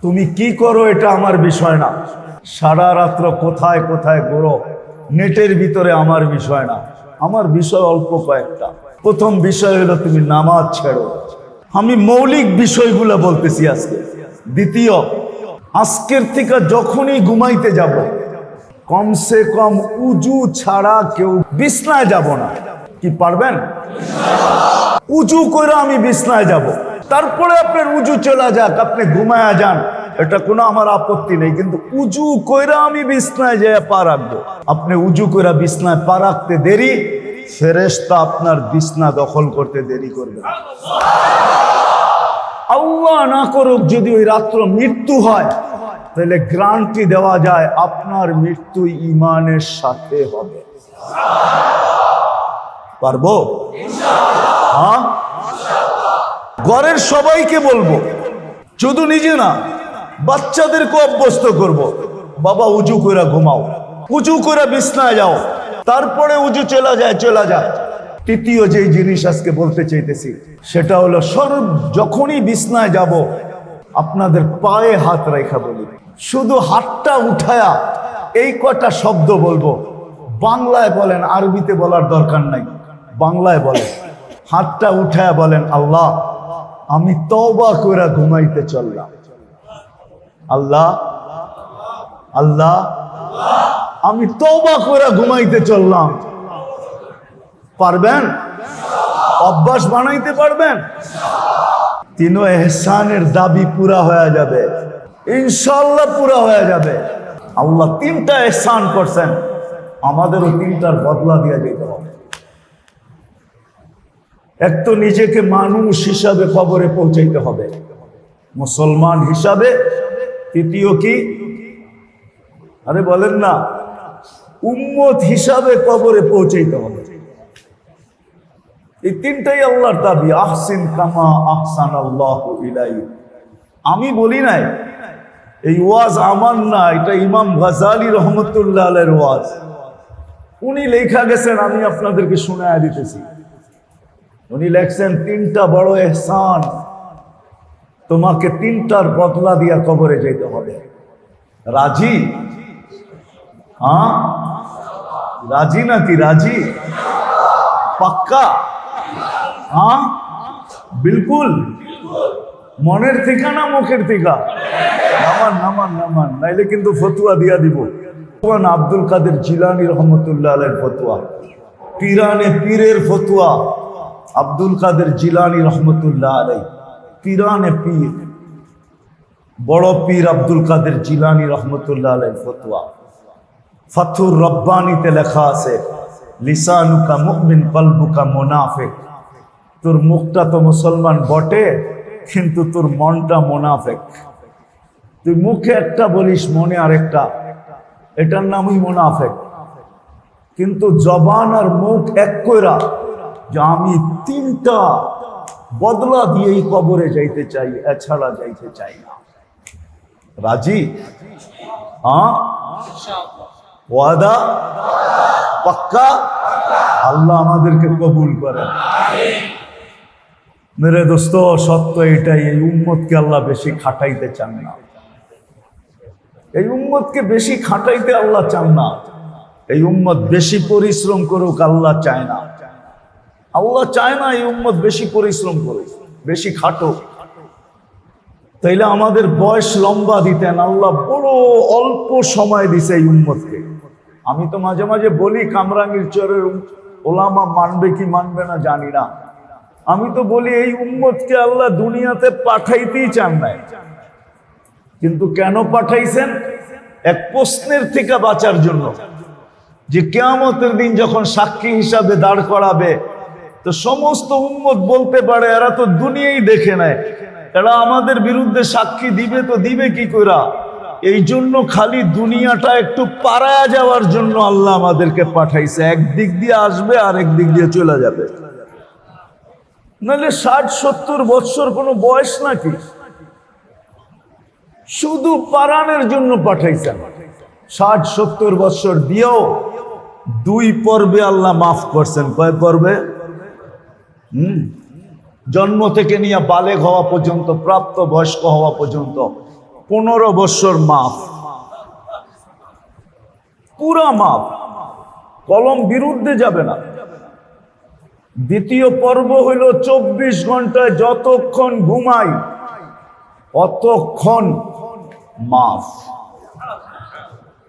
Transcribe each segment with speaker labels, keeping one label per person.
Speaker 1: তুমি কি করো এটা আমার বিষয় না। সারা রাত্র কোথায় কোথায় ঘোরো, নেটের ভিতরে আমার বিষয় না। আমার বিষয় অল্প কয়েকটা। প্রথম বিষয় হলো তুমি নামাজ ছেড়ো। আমি মৌলিক বিষয়গুলো বলতেছি আজকে। দ্বিতীয়, আজকের থেকে যখনই ঘুমাইতে যাব, কমসে কম উজু ছাড়া কেউ বিছনায় যাব না। কি পারবেন? উজু করে আমি বিছনায় যাব। তারপরে আপনার উজু চলে যাক আপনি ঘুমায়া যান। এটা কোনো আমার আপত্তি নেই, কিন্তু উজু কইরা আমি বিছনায় যেয়ে পা রাখব। আপনি উজু কইরা বিছনায় পা রাখতে দেরি, ফেরেশতা আপনার বিছনা দখল করতে দেরি করবে আল্লাহ না করুক যদি ওই রাত্র মৃত্যু হয়, তাহলে গ্রান্টি দেওয়া যায় আপনার মৃত্যু ইমানের সাথে হবে। পারব? হ্যাঁ? ঘরের সবাইকে বলব, শুধু নিজে না বাচ্চাদেরকে অভ্যস্ত করব। বাবা উজু করে ঘুমাও উজু করে বিছনায় যাও, তারপরে উজু চলা যায় চলা যায়। তৃতীয় যেই জিনিস আজকে বলতে চাইতেছি, সেটা হলো সর্ব, যখনই বিছনায় যাব, আপনাদের পায়ে হাত রেখা বলি। শুধু হাতটা উঠায়া এই কটা শব্দ বলব। বাংলায় বলেন, আরবিতে বলার দরকার নাই। বাংলায় বলেন, হাতটা উঠায়া বলেন, আল্লাহ আমি তওবা করে ঘুমাইতে চললাম। আল্লাহ আল্লাহ, আমি তওবা করে ঘুমাইতে চললাম। পারবেন? অভ্যাস বানাইতে পারবেন? তিন এহসানের দাবি পুরা হয়ে যাবে। ইনশাল্লাহ পুরা হয়ে যাবে। আল্লাহ তিনটা এহসান করছেন। আমাদেরও তিনটার বদলা দিয়ে যেতে এক তো নিজেকে মানুষ হিসাবে কবরে পৌঁছাইতে হবে। মুসলমান হিসাবে। তৃতীয় কি? আরে বলেন না। উম্মত হিসাবে কবরে পৌঁছাইতে হবে। এই তিনটাই আল্লাহর দাবি। আহসিন কামা আহসান আল্লাহ ইলাই আমি বলি নাই, এই ওয়াজ আমার না, এটা ইমাম গাজালি রহমতুল্লাহ আলের ওয়াজ। উনি লেখা গেছেন, আমি আপনাদেরকে শোনায় দিতেছি। উনি লেখছেন, তিনটা বড় এহসান। তোমাকে তিনটার বদলা দিয়া কবরে যেতে হবে। রাজি? হ্যাঁ? রাজি নাকি রাজি? পাক্কা? হ্যাঁ? বিলকুল? মনের থেকে না মুখের থেকে? নামান নামান নামান। নাইলে কিন্তু ফতুয়া দিয়া দিব। আব্দুল কাদের জিলানি রহমতুল্লাহ আলের ফতুয়া। পিরানে পীরের ফতুয়া। আব্দুল কাদের জিলানি রহমতুল্লাহ আলাই, পিরানে পীর, বড় পীর আব্দুল কাদের জিলানি রহমতুল্লাহ আলাই ফতুয়া। ফাথুর রব্বানিতে লেখা আছে, লিসানুকা মুমিন কলবুকা মোনাফেক। তোর মুখটা তো মুসলমান বটে, কিন্তু তোর মনটা মোনাফেক। তুই মুখে একটা বলিস, মনে আরেকটা এটার নামই মোনাফেক। কিন্তু জবান আর মুখ এক কইরা যে আমি তিনটা বদলা দিয়েই কবরে যাইতে চাই, এছাড়া যাইতে চাই না। রাজি? হ্যাঁ? ওয়াদা? পাক্কা? আল্লাহ আমাদেরকে কবুল করেন। মেরে দোস্ত, সত্য এটাই, এই উম্মতকে আল্লাহ বেশি খাটাইতে চান না। এই উম্মতকে বেশি খাটাইতে আল্লাহ চান না। এই উম্মত বেশি পরিশ্রম করুক, আল্লাহ চায় না। আল্লাহ চায় না এই উম্মত বেশি পরিশ্রম করে বেশি খাটো তাইলে আমাদের বয়স লম্বা দিতেন, আল্লাহ বড় অল্প সময় দিছে এই উম্মতকে। আমি তো মাঝে মাঝে বলি, কামরাঙ্গীর চরের ওলামা মানবে কি মানবে না জানি না। আমি তো বলি, এই উম্মতকে আল্লাহ দুনিয়াতে পাঠাইতেই চান নাই। কিন্তু কেন পাঠাইছেন? এক প্রশ্নের থেকে বাঁচার জন্য। যে কেয়ামতের দিন যখন সাক্ষী হিসাবে দাঁড় করাবে তো সমস্ত উম্মত বলতে পারে, এরা তো দুনিয়াই দেখে নেয়। এরা আমাদের বিরুদ্ধে সাক্ষী দিবে তো দিবে কি করা এই জন্য খালি দুনিয়াটা একটু পাড়ায় যাওয়ার জন্য আল্লাহ আমাদেরকে পাঠাইছে। একদিক দিয়ে আসবে আর একদিক দিয়ে চলে যাবে। নাহলে ষাট, সত্তর বৎসর কোনো বয়স নাকি? শুধু পারানের জন্য পাঠাইছেন। ষাট, সত্তর বৎসর দিয়েও দুই পর্বে আল্লাহ মাফ করছেন। কয় পর্বে? হুম। জন্ম থেকে নিয়ে বালেগ হওয়া পর্যন্ত প্রাপ্ত বয়স্ক হওয়া পর্যন্ত পনেরো বছর মাফ। পুরা মাফ। কলম বিরুদ্ধে যাবে না। দ্বিতীয় পর্ব হইল চব্বিশ ঘন্টায় যতক্ষণ ঘুমাই, অতক্ষণ মাফ।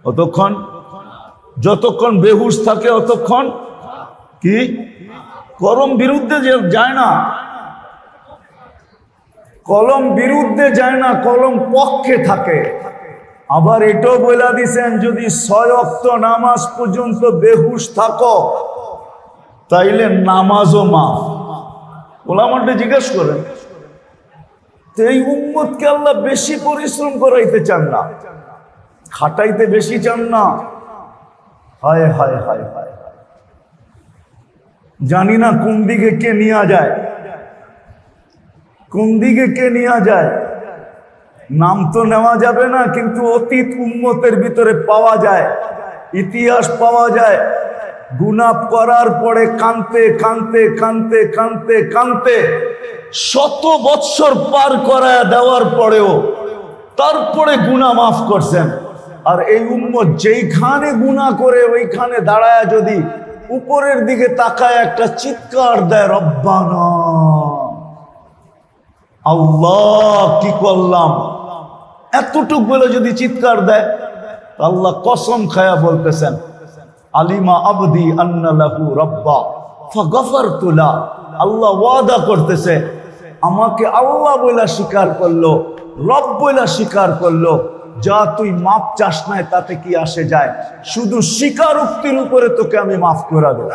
Speaker 1: অতক্ষণ? যতক্ষণ বেহুশ থাকে অতক্ষণ? কি? কলম বিরুদ্ধে যায় না, কলম বিরুদ্ধে যায় না, কলম পক্ষে থাকে। আবার এটাও বলে দিছেন, যদি ছয় অক্ত নামাজ পর্যন্ত বেহুশ থাকো, তাইলে নামাজও মা ওলামানটা জিজ্ঞেস করেন, তো এই উম্মতকে আল্লাহ বেশি পরিশ্রম করাইতে চান না? খাটাইতে বেশি চান না? হায় হায় হায় হায়। জানি না কোন দিকে কে নিয়ে যায়। কোন দিকে কে নিয়ে যায়। নাম তো নেওয়া যাবে না, কিন্তু অতীত উন্মতের ভিতরে পাওয়া যায়, ইতিহাস পাওয়া যায়। গুনাপ করার পরে কানতে কানতে কানতে কানতে কানতে শত বৎসর পার করায় দেওয়ার পরেও তারপরে গুণা মাফ করছেন। আর এই উম্মত যেইখানে গুণা করে, ওইখানে দাঁড়ায় যদি উপরের দিকে তাকায় একটা চিৎকার দেয়, রব্বানা। আল্লাহ, কি করলাম? এতটুক বলে যদি চিৎকার দেয় আল্লাহ কসম খায়া বলতেছেন, আলিমা আবদি আন্নালাহু রব্বা, ফাগফারতু লা। আল্লাহ ওয়াদা করতেছে, আমাকে আল্লাহ বইলা স্বীকার করল, রব বইলা স্বীকার করল যা তুই মাপ চাস নাই তাতে কি আসে যায়? শুধু স্বীকারোক্তির উপরে তোকে আমি মাফ করে দেব।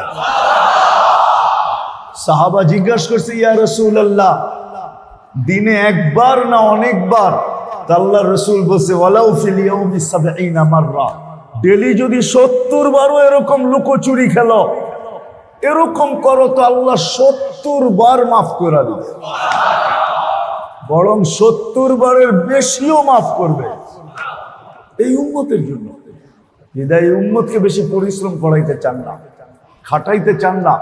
Speaker 1: সাহাবা জিজ্ঞাসা করছে, ইয়া রসুল্লাহ দিনে একবার না অনেকবার? আল্লাহ রসুল বলছে, ওয়ালাউ ফিল ইয়াউমি সাবঈনা মাররা। ডেলি যদি সত্তর বারও এরকম লুকোচুরি খেলো, এরকম করো তো আল্লাহ সত্তর বার মাফ করে দিবে। বরং সত্তর বারের বেশিও মাফ করবে। এই উম্মতের জন্য। হৃদয় এই উম্মতকে বেশি পরিশ্রম করাইতে চান না, খাটাইতে চান না।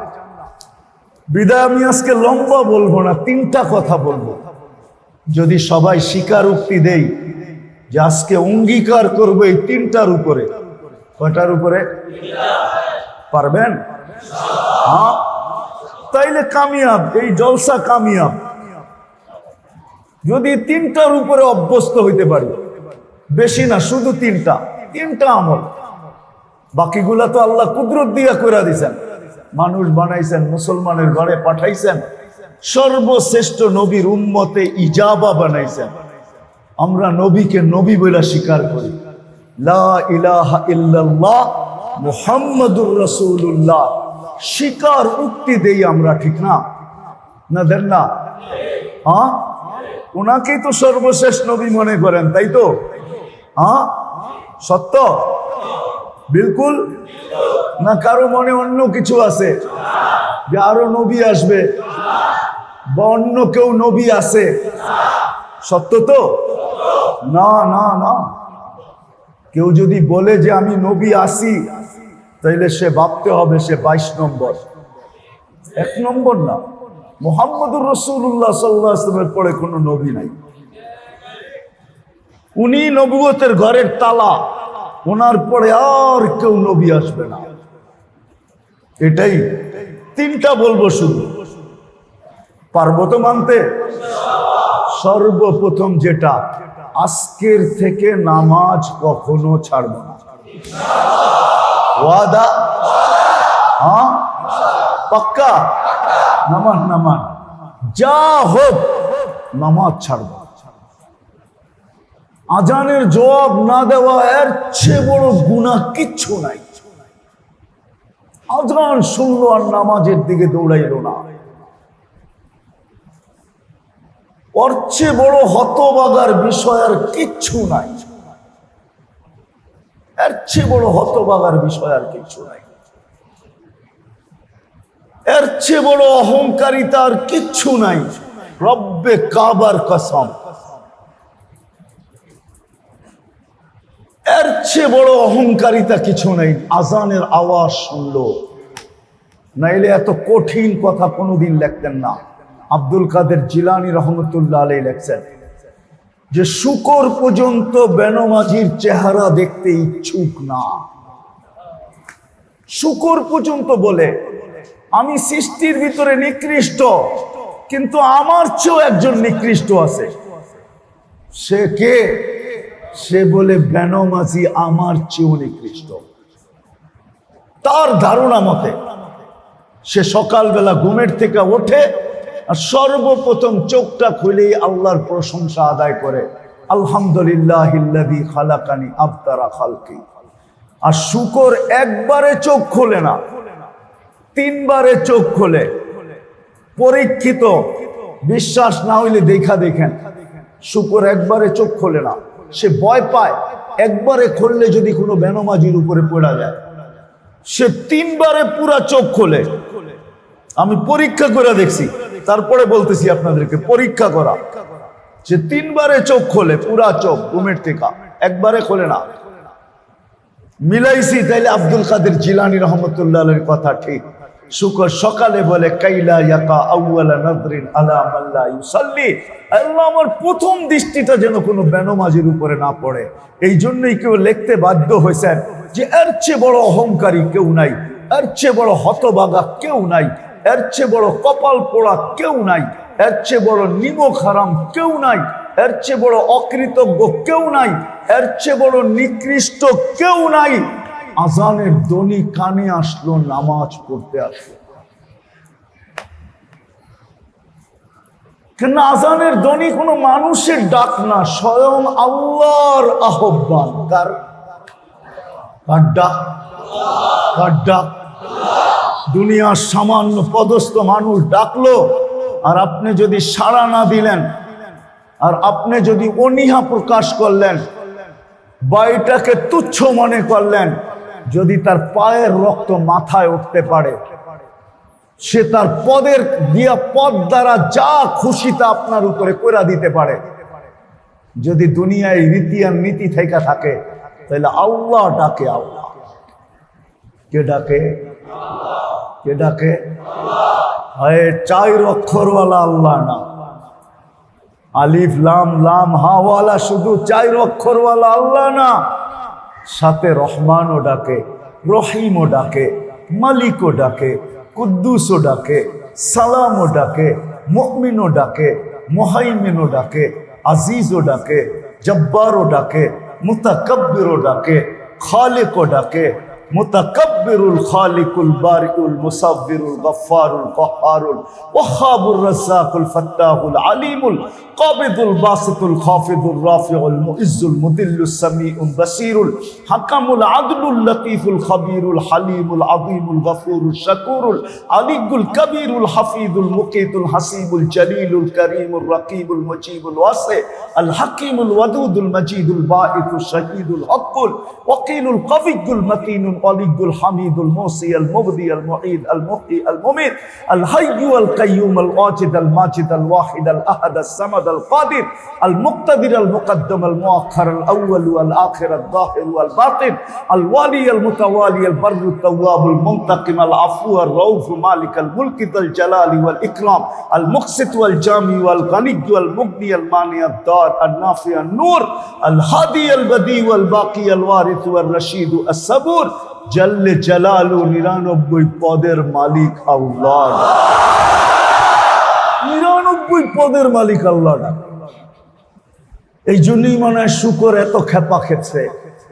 Speaker 1: বিদায় আমি আজকে লম্বা বলব না, তিনটা কথা বলব। যদি সবাই স্বীকার উক্তি দেই যে আজকে অঙ্গীকার করব এই তিনটার উপরে, কয়টার উপরে? পারবেন? হ্যাঁ? তাইলে কামিয়াব, এই জলসা কামিয়াব। যদি তিনটার উপরে অভ্যস্ত হইতে পারি। বেশি না, শুধু তিনটা। তিনটা আমল। বাকিগুলা তো আল্লাহ কুদরত দিয়া করে দিছেন। মানুষ বানাইছেন, মুসলমানের ঘরে পাঠাইছেন। সর্বশ্রেষ্ঠ নবীর উম্মতে ইজাবা বানাইছেন। আমরা নবীকে নবী বলে স্বীকার করি। মুহাম্মাদুর রাসূলুল্লাহ। স্বীকার উক্তি দেই আমরা, ঠিক না? না, দেন না? হ্যাঁ ওনাকেই তো সর্বশেষ নবী মনে করেন, তাই তো? হ্যাঁ? সত্য? বিলকুল? না, কারও মনে অন্য কিছু আছে? যে আরও নবী আসবে বা অন্য কেউ নবী আছে? সত্য তো? না না না। কেউ যদি বলে যে আমি নবী আসি, তাইলে সে ভাবতে হবে সে বাইশ নম্বর। এক নম্বর না। মোহাম্মদুর রসুল্লাহ সাল্লামের পরে কোনো নবী নাই। উনি নবুয়তের ঘরের তালা। ওনার পরে আর কেউ নবী আসবে না। এটাই তিনটা বলব শুধু। পারব তো মানতে? সর্বপ্রথম যেটা, আজকের থেকে নামাজ কখনো ছাড়ব না। ওয়াদা? হ্যাঁ? পাক্কা? নামান নামান যা হোক, নামাজ ছাড়ব। আজানের জবাব না দেওয়া এর চেয়ে বড় গুণা কিচ্ছু নাই। আজান শুনলো আর নামাজের দিকে দৌড়াইলো না। ওর চেয়ে বড় হতবাগার বিষয় আর কিচ্ছু নাই। এর চেয়ে বড় হতবাগার বিষয় আর কিচ্ছু নাই। এর চেয়ে বড় অহংকারিতা আর কিচ্ছু নাই। রব্বে কাবার কসম। এর চেয়ে বড় অহংকারিতা কিছু নেই। আজানের আওয়াজ শুনলো। নাইলে এত কঠিন কথা কোনোদিন লেখতেন না। আব্দুল কাদের জিলানি রহমতুল্লাহ আলাই লেখছেন, যে শুকর পর্যন্ত বেনমাজির চেহারা দেখতে ইচ্ছুক না। শুকর পর্যন্ত বলে, আমি সৃষ্টির ভিতরে নিকৃষ্ট, কিন্তু আমার চেয়েও একজন নিকৃষ্ট আছে। সে কে? সে বলে বেনমাজি আমার চেয়েও নিকৃষ্ট। তার ধারণা মতে, সে সকালবেলা ঘুমের থেকে ওঠে আর সর্বপ্রথম চোখটা খুলেই আল্লাহর প্রশংসা আদায় করে আলহামদুলিল্লাহ আর শুকর একবারে চোখ খোলে না, তিনবারে চোখ খোলে। পরীক্ষিত, বিশ্বাস না হইলে দেখা দেখেন, শুকর একবারে চোখ খোলে না। সে ভয় পায়। একবারে খুললে যদি কোনো বেনমাজির উপরে পড়া যায়। সে তিনবারে পুরা চোখ খোলে। আমি পরীক্ষা করে দেখছি। তারপরে বলতেছি আপনাদেরকে, পরীক্ষা করা। সে তিনবারে চোখ খোলে, পুরা চোখ, ঘুমের থেকে একবারে খোলে না। মিলাইছি, তাইলে আব্দুল কাদের জিলানি রহমতুল্লাহ কথা ঠিক। শুকর সকালে বলে, কাইলা ইয়াকা আউয়ালা নজরিন আলা মাল্লা ইউসাল্লি। আল্লাহ আমার প্রথম দৃষ্টিটা যেন কোনো বেনমাজির উপরে না পড়ে। এই জন্যই কেউ লিখতে বাধ্য হয়েছেন যে, এর চেয়ে বড় অহংকারী কেউ নাই, এর চেয়ে বড় হতবাগা কেউ নাই, এর চেয়ে বড় কপাল পোড়া কেউ নাই, এর চেয়ে বড় নিমক হারাম কেউ নাই, এর চেয়ে বড় অকৃতজ্ঞ কেউ নাই, এর চেয়ে বড় নিকৃষ্ট কেউ নাই। আজানের দনি কানে আসলো, নামাজ পড়তে আসলো। কেন আজানের দনি কোনো মানুষের ডাক না, স্বয়ং আল্লাহর আহ্বান। কার? দুনিয়ার সামান্য পদস্থ মানুষ ডাকলো, আর আপনি যদি সাড়া না দিলেন, আর আপনি যদি অনীহা প্রকাশ করলেন বা এটাকে তুচ্ছ মনে করলেন যদি তার পায়ের রক্ত মাথায় উঠতে পারে, সে তার পদের দিয়া পদ দ্বারা যা খুশি তা আপনার উপরে কইরা দিতে পারে। যদি দুনিয়ায় রীতি আর নীতি থেকে থাকে, তাহলে আল্লাহ ডাকে আল্লাহ। কে ডাকে? কে ডাকে? আল্লাহ না। আলিফ, লাম লাম হাওয়ালা শুধু চার অক্ষরওয়ালা আল্লাহ না। সাথে রহমানও ডাকে, রহিমও ডাকে, মালিকও ডাকে, কুদ্দুসও ডাকে, সালামও ডাকে, মুমিনও ডাকে, মোহাইমিনও ডাকে, আজিজও ডাকে, জব্বারও ডাকে, মুতাকব্বিরও ডাকে, খালেকও ডাকে متكبر الخالق البارئ المصور الغفار القهار الوهاب الرزاق الفتاح العليم القابض الباسط الخافض الرافع المعز المذل السميع البصير الحكم العدل اللطيف الخبير الحليم العظيم الغفور الشكور العلي الكبير الحفيظ المقيت الحسيب الجليل الكريم الرقيب المجيب الواسع الحكيم الودود المجيد الباعث الشهيد الحق الوكيل القوي الولي الحميد الموصي المبدي المعيد المحيي المميت الحي القيوم الواجد الماجد الواحد الأحد الصمد القادر المقتدر المقدم المؤخر الأول والآخر الظاهر والباطن الوالي المتوالي البر التواب المنتقم العفو الرؤوف مالك الملك ذا الجلال والإكرام المقسط والجامي والغني والمغني المانع الدار النافع النور الهادي البديع والباقي الوارث والرشيد الصبور জল্লে জালালু নিরানব্বই পদের মালিক আল্লাহ। নিরানব্বই পদের মালিক আল্লাহ এই জন্যই মনে হয় শুকর এত খেপা খেপছে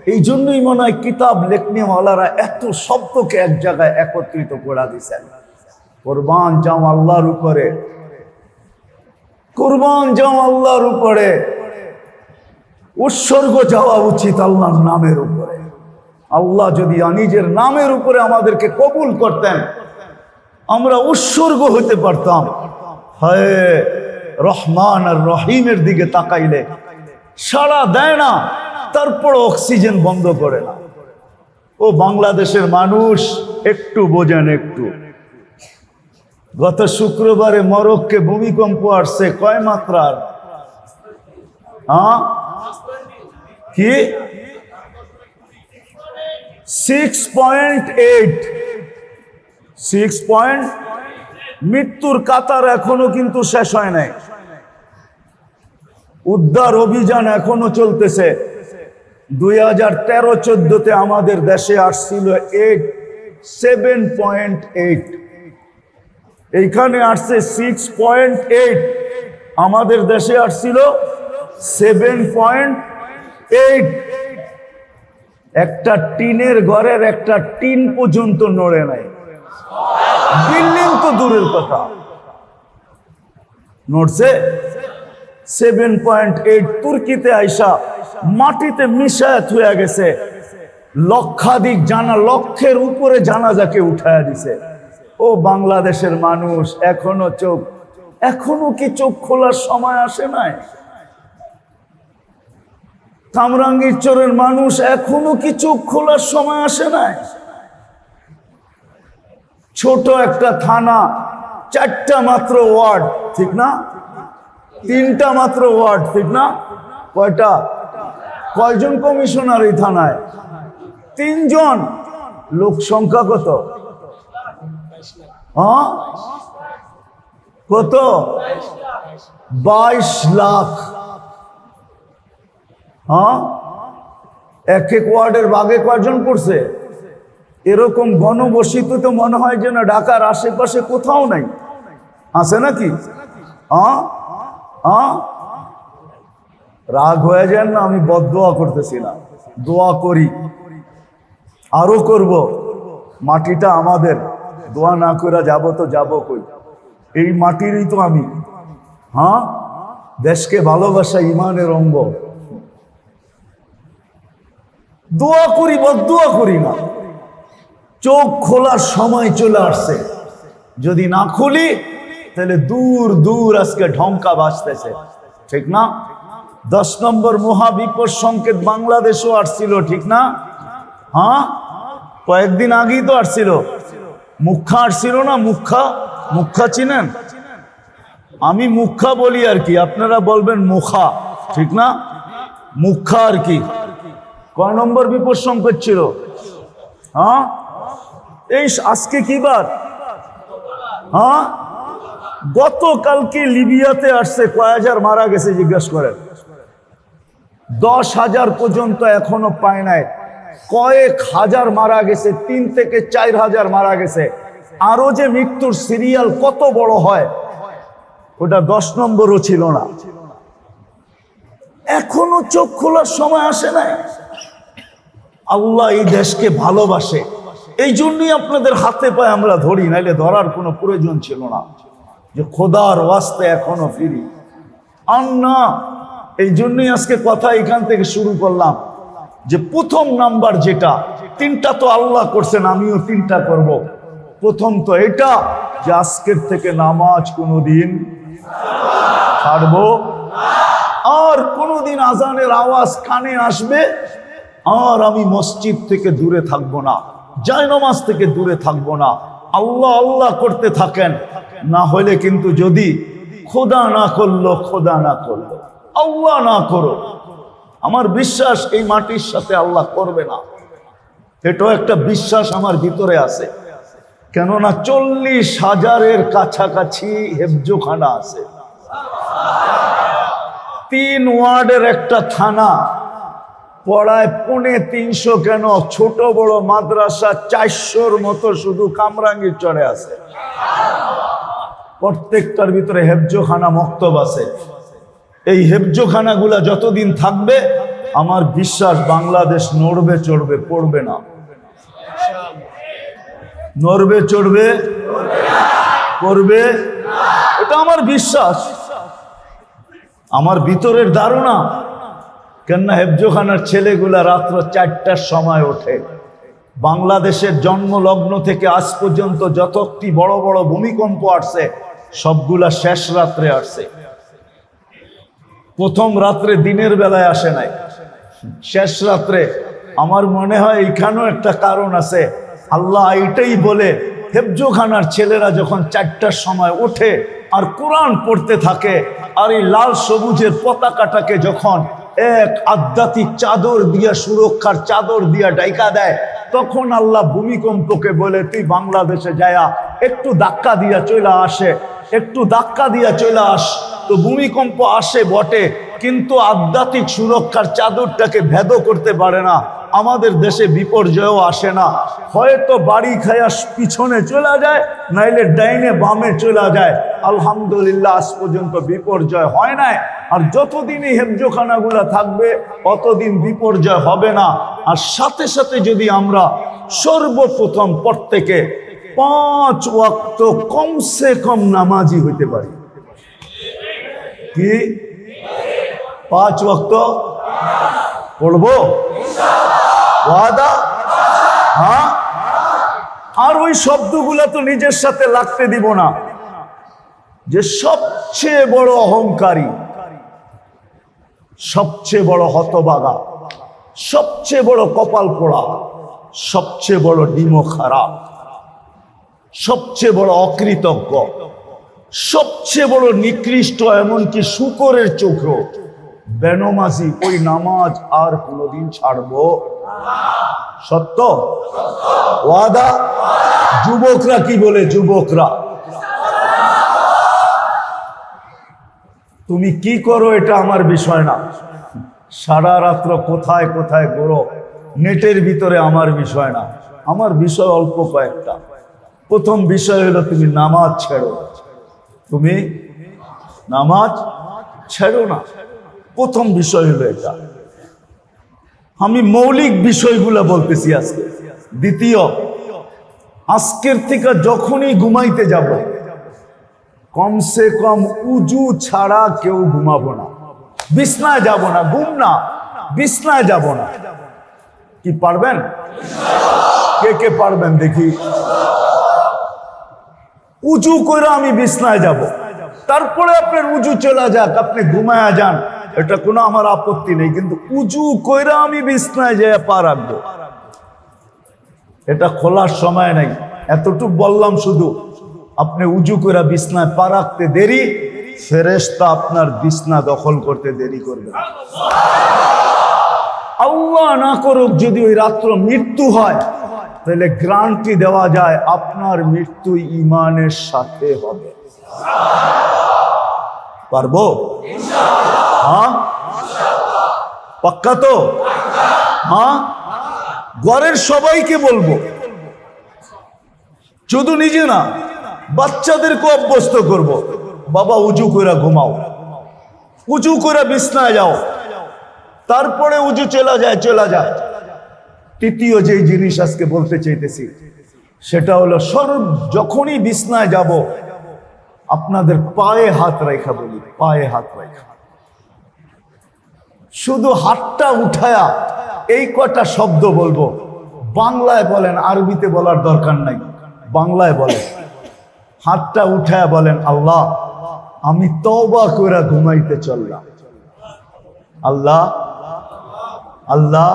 Speaker 1: এই জন্যই মনে হয় কিতাব লেখনিওয়ালারা এত শব্দকে এক জায়গায় একত্রিত করে দিছেন কোরবান যাও আল্লাহর উপরে। কোরবান যাও আল্লাহর উপরে। উৎসর্গ যাওয়া উচিত আল্লাহর নামের উপরে। আল্লাহ যদি নিজের নামের উপরে আমাদেরকে কবুল করতেন, আমরা উৎসর্গ হতে পারতাম। হয় রহমান আর রহিমের দিকে তাকাইলে সাড়া দেয় না তারপর অক্সিজেন বন্ধ করে না। ও বাংলাদেশের মানুষ, একটু বোঝেন একটু। গত শুক্রবারে মরককে ভূমিকম্প আসছে, কয় মাত্রার? হ্যাঁ? কি? Six point eight six point মৃত্যুর কাতার এখনও কিন্তু শেষ হয় নাই। উদ্ধার অভিযান এখনও চলতেছে। দুই হাজার তেরো চোদ্দতে আমাদের দেশে আসছিল এইট সেভেন পয়েন্ট এইট এইখানে আসছে সিক্স পয়েন্ট এইট আমাদের দেশে আসছিল সেভেন পয়েন্ট এইট একটা টিনের ঘরের একটা টিন পর্যন্ত নড়ে নাই। বিল্ডিং তো দূরের কথা। নড়ছে। সেভেন পয়েন্ট এইট তুর্কিতে আইসা মাটিতে মিশায়াত হয়ে গেছে। লক্ষাধিক জানা, লক্ষের উপরে জানাজাকে উঠায়া দিছে। ও বাংলাদেশের মানুষ, এখনও চোখ এখনও কি চোখ খোলার সময় আসে নাই? কামরাঙ্গীর চোরের মানুষ এখনও কি চোখ খোলার সময় আসে নাই? ছোট একটা থানা, চারটা মাত্র ওয়ার্ড, ঠিক না? তিনটা মাত্র ওয়ার্ড, ঠিক না? কয়টা? কয়জন কমিশনার এই থানায়? তিনজন? লোক সংখ্যা কত? হ্যাঁ? কত? বাইশ লাখ। হ্যাঁ? এক এক ওয়ার্ডের বাগে কয়জন পড়ছে? এরকম গণবসিত তো মনে হয় যেন ঢাকার আশেপাশে কোথাও নাই। আছে নাকি? হ্যাঁ? হ্যাঁ? রাগ হয়ে যান না, আমি বদোয়া করতেছি না। দোয়া করি। আরও করব। মাটিটা আমাদের। দোয়া না করে যাব তো যাব কই? এই মাটিরই তো আমি। হ্যাঁ? দেশকে ভালোবাসা ইমানের অঙ্গ। দোয়া করি বদুয়া করি না। চোখ খোলার সময় চলে আসছে। যদি না খুলি, তাহলে দূর দূর আজকে ঢঙ্কা বাঁচতেছে ঠিক না? দশ নম্বর মহাবিপদ সংকেত বাংলাদেশও আসছিল, ঠিক না? হ্যাঁ? কয়েকদিন আগেই তো আসছিল। মুখা আসছিল না? মুখা মুখা চিনেন? আমি মুখা বলি আর কি, আপনারা বলবেন মুখা ঠিক না? মুখা আর কি। কয় নম্বর বিপদ সংকেত ছিল? হ্যাঁ? এই আজকে কি বার? হ্যাঁ? গতকালকে লিবিয়াতে আসছে, কয় হাজার মারা গেছে জিজ্ঞেস করেন। দশ হাজার পর্যন্ত এখনও পায় নাই। কয়েক হাজার মারা গেছে, তিন থেকে চার হাজার মারা গেছে। আরও যে মৃত্যুর সিরিয়াল কত বড় হয়, ওটা দশ নম্বরও ছিল না। এখনও চোখ খোলার সময় আসে নাই। আল্লাহ এই দেশকে ভালোবাসে। এই জন্যই আপনাদের হাতে পায়ে আমরা ধরি, নাইলে ধরার কোনো প্রয়োজন ছিল না। যে খোদার ওয়াস্তে এখনও ফিরি। আর না, এই জন্যই আজকে কথা এখান থেকে শুরু করলাম। যে প্রথম নাম্বার যেটা, তিনটা তো আল্লাহ করছেন, আমিও তিনটা করব। প্রথম তো এটা, যে আজকের থেকে নামাজ কোনো দিন ছাড়বো। আর কোনোদিন আজানের আওয়াজ কানে আসবে আর আমি মসজিদ থেকে দূরে থাকব না, জায়নমাজ থেকে দূরে থাকব না। আল্লাহ আল্লাহ করতে থাকেন, না হলে কিন্তু যদি খোদা না করল, খোদা না করল। আল্লাহ না করো আমার বিশ্বাস এই মাটির সাথে আল্লাহ করবে না। এটাও একটা বিশ্বাস আমার ভিতরে আছে। কেননা চল্লিশ হাজারের কাছাকাছি হেফজোখানা আছে। তিন ওয়ার্ডের একটা থানা। পড়ায় পুনে তিনশো কেন? ছোট বড় মাদ্রাসা চারশোর মতো শুধু কামরাঙ্গির চড়ে আছে। প্রত্যেকটার ভিতরে হেফজোখানা মক্তব আছে। এই হেফজোখানাগুলা যতদিন থাকবে, আমার বিশ্বাস বাংলাদেশ নড়বে, চড়বে, পড়বে না। নড়বে, চড়বে করবে এটা আমার বিশ্বাস। আমার ভিতরের ধারণা কেননা হেফজোখানার ছেলেগুলা রাত্র চারটার সময় ওঠে। বাংলাদেশের জন্মলগ্ন থেকে আজ পর্যন্ত যতটি বড় বড় ভূমিকম্প আসছে, সবগুলা শেষ রাত্রে আসছে। প্রথম রাত্রে দিনের বেলায় আসে নাই। শেষ রাত্রে আমার মনে হয় এখানেও একটা কারণ আছে। আল্লাহ এটাই বলে, হেফজোখানার ছেলেরা যখন চারটার সময় ওঠে আর কোরআন পড়তে থাকে, আর এই লাল সবুজের পতাকাটাকে যখন এক আধ্যাত্মিক চাদর দিয়া, সুরক্ষার চাদর দিয়া ডাইকা দেয়। তখন আল্লাহ ভূমিকম্পকে বলে, তুই বাংলাদেশে যায়া, একটু ধাক্কা দিয়া চলে আসে, একটু ধাক্কা দিয়া চলে আস। তো ভূমিকম্প আসে বটে, কিন্তু আধ্যাত্মিক সুরক্ষার চাদরটাকে ভেদ করতে পারে না। আমাদের দেশে বিপর্যয়ও আসে না। হয়তো বাড়ি খায়া পিছনে চলে যায়, নাইলে ডাইনে বামে চলে যায়। আলহামদুলিল্লাহ, আজ পর্যন্ত বিপর্যয় হয় নাই। আর যতদিনই হেফজোখানাগুলো থাকবে অতদিন বিপর্যয় হবে না। আর সাথে সাথে যদি আমরা সর্বপ্রথম প্রত্যেকে পাঁচ ওয়াক্ত কমসে কম নামাজি হইতে পারি। কি? পাঁচ ওয়াক্ত? পড়ব? ওয়াদা? হ্যাঁ? আর ওই শব্দগুলো তো নিজের সাথে লাগতে দিব না। যে সবচেয়ে বড় অহংকারী, সবচেয়ে বড় হতবাগা, সবচেয়ে বড় কপাল পোড়া, সবচেয়ে বড় ডিমো খারাপ, সবচেয়ে বড় অকৃতজ্ঞ, সবচেয়ে বড় নিকৃষ্ট এমনকি শুকরের চোখেও। বেনমাজি ওই নামাজ আর কোনোদিন ছাড়বো? সত্য? ওয়াদা? যুবকরা কি বলে যুবকরা? তুমি কি করো এটা আমার বিষয় না। সারা রাত্র কোথায় কোথায় করো নেটের ভিতরে আমার বিষয় না। আমার বিষয় অল্প কয়েকটা। প্রথম বিষয় হলো তুমি নামাজ ছেড়ো। তুমি নামাজ ছেড়ো না। প্রথম বিষয় হলো এটা। আমি মৌলিক বিষয়গুলো বলতেছি আজকে। দ্বিতীয়, আজকের থেকে যখনই ঘুমাইতে যাব, কমসে কম উজু ছাড়া কেউ ঘুমাবো না। বিছনায় যাব না, ঘুম না, বিছনায় যাব না। কি পারবেন? কে কে পারবেন দেখি। উঁচু করে আমি বিছনায় যাব। তারপরে আপনার উঁচু চলে যাক, আপনি ঘুমায়া যান। এটা কোনো আমার আপত্তি নেই, কিন্তু উঁচু কইরা আমি বিছনায় যেয়ে পা রাখব। এটা খোলার সময় নাই। এতটুকু বললাম শুধু, আপনি উজু কইরা বিছনায় পা রাখতে দেরি ফেরেস্তা আপনার বিছনা দখল করতে দেরি করবে আল্লাহ না করুক যদি ওই রাত্র মৃত্যু হয়, তাহলে গ্রান্টি দেওয়া যায় আপনার মৃত্যু ইমানের সাথে হবে। পারব? হ্যাঁ? পাক্কা তো? হ্যাঁ? ঘরের সবাইকে বলব। শুধু নিজে না বাচ্চাদেরকে অভ্যস্ত করব। বাবা উঁচু করে ঘুমাও। উঁচু করে বিছনায় যাও। তারপরে উঁচু চলা যায় চলা যায়। তৃতীয় যে জিনিস আজকে বলতে চাইতেছি, সেটা হলো সর্ব যখনই বিছনায় যাব আপনাদের পায়ে হাত রেখা বলি, পায়ে হাত রেখা শুধু হাতটা উঠায়া এই কটা শব্দ বলব? বাংলায় বলেন, আরবিতে বলার দরকার নাই। বাংলায় বলেন। হাতটা উঠায়া বলেন, আল্লাহ, আমি তবা করে ঘুমাইতে চললাম। আল্লাহ আল্লাহ,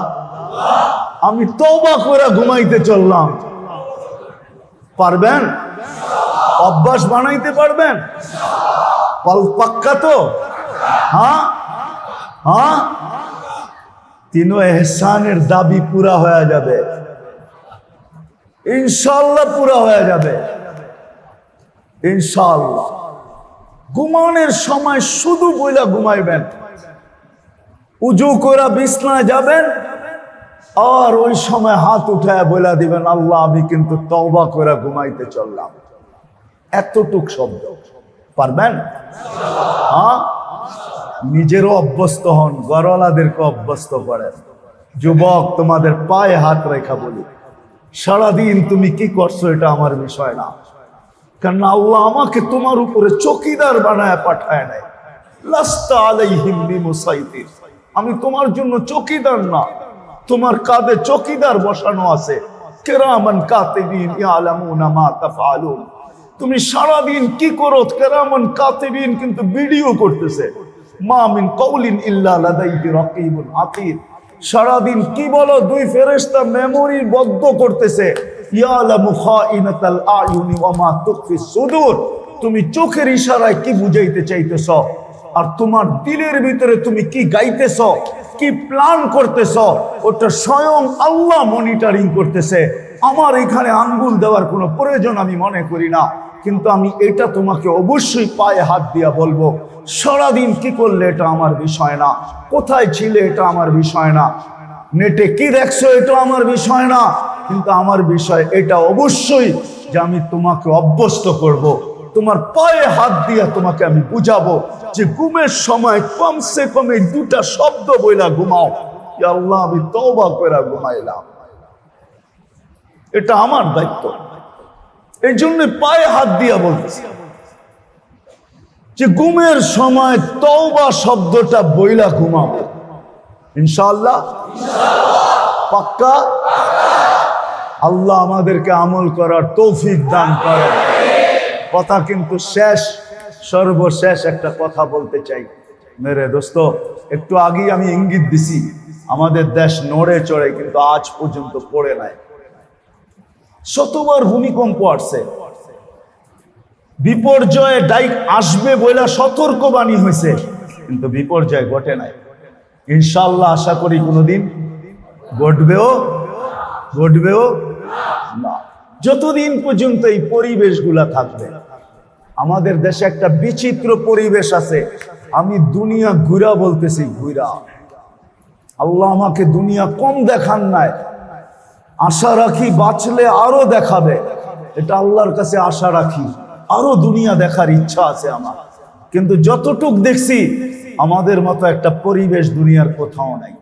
Speaker 1: আমি তবা করে ঘুমাইতে চললাম। পারবেন? অভ্যাস বানাইতে পারবেন? পাক্কা তো? হ্যাঁ? হ্যাঁ? তিনো এহসানের দাবি পুরা হয়ে যাবে। ইনশাল্লাহ পুরা হয়ে যাবে। ইনশাল্লাহ ঘুমানোর সময় শুধু বইলা ঘুমাইবেন। উজু করে বিছনায় যাবেন, আর ওই সময় হাত উঠায় বইলা দিবেন, আল্লাহ, আমি কিন্তু তওবা করে ঘুমাইতে চললাম। এতটুক শব্দ। পারবেন? হ্যাঁ? নিজেরও অভ্যস্ত হন গরওয়ালাদেরকে অভ্যস্ত করেন। যুবক, তোমাদের পায়ে হাত রেখা বলি। সারাদিন তুমি কি করছ এটা আমার বিষয় না। কারণ আল্লাহ আমাকে তোমার উপরে চকিদার বানায় পাঠায় নাই। আমি তোমার জন্য চকিদার না। তোমার কাঁধে চকিদার বসানো আছে। কেরামান কাতিবিন ইয়ালামুনা মা তাফআলুন। তুমি সারাদিন কি করো? কেরামান কাতিবিন কিন্তু ভিডিও করতেছে। মা মিন কওলিন ইল্লা লাদাইহি রাকিবুন আতীদ সারাদিন কি বলো? দুই ফেরেশতা মেমোরি বদ্ধ করতেছে। ইয়ালামু খাইনাতাল আয়ুনি ওয়া মা তুখফিস সুদূর। তুমি চোখের ইশারায় কি বুঝাইতে চাইতেছ? আর তোমার দিলের ভিতরে তুমি কি গাইতেছ? কি প্ল্যান করতেছ? ওটা স্বয়ং আল্লাহ মনিটরিং করতেছে। আমার এখানে আঙ্গুল দেওয়ার কোনো প্রয়োজন আমি মনে করি না। কিন্তু আমি এটা তোমাকে অবশ্যই পায়ে হাত দিয়া বলব, সারাদিন কি করলে এটা আমার বিষয় না? কোথায় ছিলে এটা আমার বিষয় না? নেটে কি দেখছ এটা আমার বিষয় না? কিন্তু আমার বিষয় এটা অবশ্যই যে আমি তোমাকে অভ্যস্ত করব। তোমার পায়ে হাত দিয়া তোমাকে আমি বুঝাবো যে ঘুমের সময় কমসে কমে দুটা শব্দ বইলা ঘুমাও। আল্লাহ, আমি তওবা করে ঘুমাইলাম। এটা আমার দায়িত্ব। এই জন্য পায়ে হাত দিয়া বলতেছি যে ঘুমের সময় তওবা শব্দটা বইলা ঘুমাবো ইনশাআল্লাহ? পাক্কা? আল্লাহ আমাদেরকে আমল করার তৌফিক দান করে। কথা কিন্তু শেষ, সর্বশেষ একটা কথা বলতে চাই। মেরে দোস্ত, একটু আগেই আমি ইঙ্গিত দিছি, আমাদের দেশ নড়ে চড়ে কিন্তু আজ পর্যন্ত পড়ে নাই। শতবার ভূমিকম্প আসছে। বিপর্যয়ে ডাইক আসবে বইলা সতর্কবাণী হয়েছে কিন্তু বিপর্যয় ঘটে নাই। ইনশাল্লাহ আশা করি কোনোদিন ঘটবেও ঘটবেও না। যতদিন পর্যন্ত এই পরিবেশগুলা থাকবে, আমাদের দেশে একটা বিচিত্র পরিবেশ আছে, আমি দুনিয়া ঘুরা বলতেছি, ঘুরা। আল্লাহ আমাকে দুনিয়া কম দেখান নাই আশা রাখি বাঁচলে আরও দেখাবে। এটা আল্লাহর কাছে আশা রাখি। আরও দুনিয়া দেখার ইচ্ছা আছে আমার। কিন্তু যতটুক দেখছি, আমাদের মতো একটা পরিবেশ দুনিয়ার কোথাও নাই।